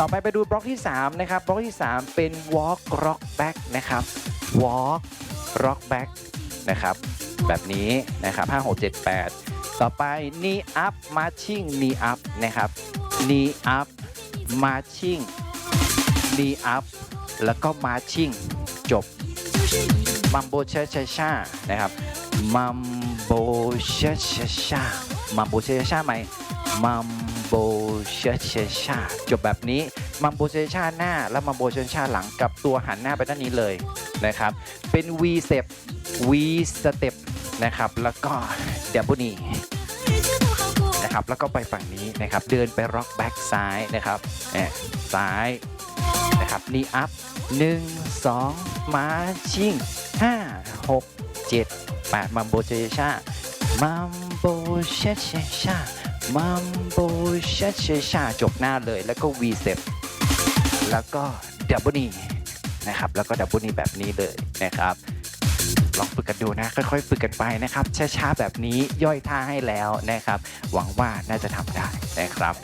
ต่อไปไปดูบล็อกที่ 3 นะครับ บล็อกที่ 3 เป็น walk rock back นะครับ walk rock back นะครับ แบบนี้นะครับ5 6 7 8 ต่อไป knee up marching knee up นะครับ knee up marching knee up แล้วก็ marching จบมัมโบชาชาชานะครับมัมโบชาชาชามัมโบชาชาชาไหมมัม โบชชชาจบแบบนี้มัมโบเชชาหน้าแล้วมัมโบเชชาหลังกับตัวหันหน้าไปด้านนี้เลยนะครับ เป็น V step V step นะครับ แล้วก็ double knee นะครับแล้วก็ไปฝั่งนี้นะครับ เดินไป rock back ซ้ายนะครับเอ่อซ้ายนะครับ knee up 1 2มาชิง5 6 7 8มัมโบเชชามัมโบเชชชา มัมโบเชชชาจบหน้าเลย แล้วก็วีเซฟแล้วก็ดับเบิลนีนะครับ แล้วก็ดับเบิลนีแบบนี้เลยนะครับ ลองฝึกกันดูนะ ค่อยๆฝึกกันไปนะครับ ช้าๆแบบนี้ย่อยท่าให้แล้วนะครับ หวังว่าน่าจะทำได้นะครับ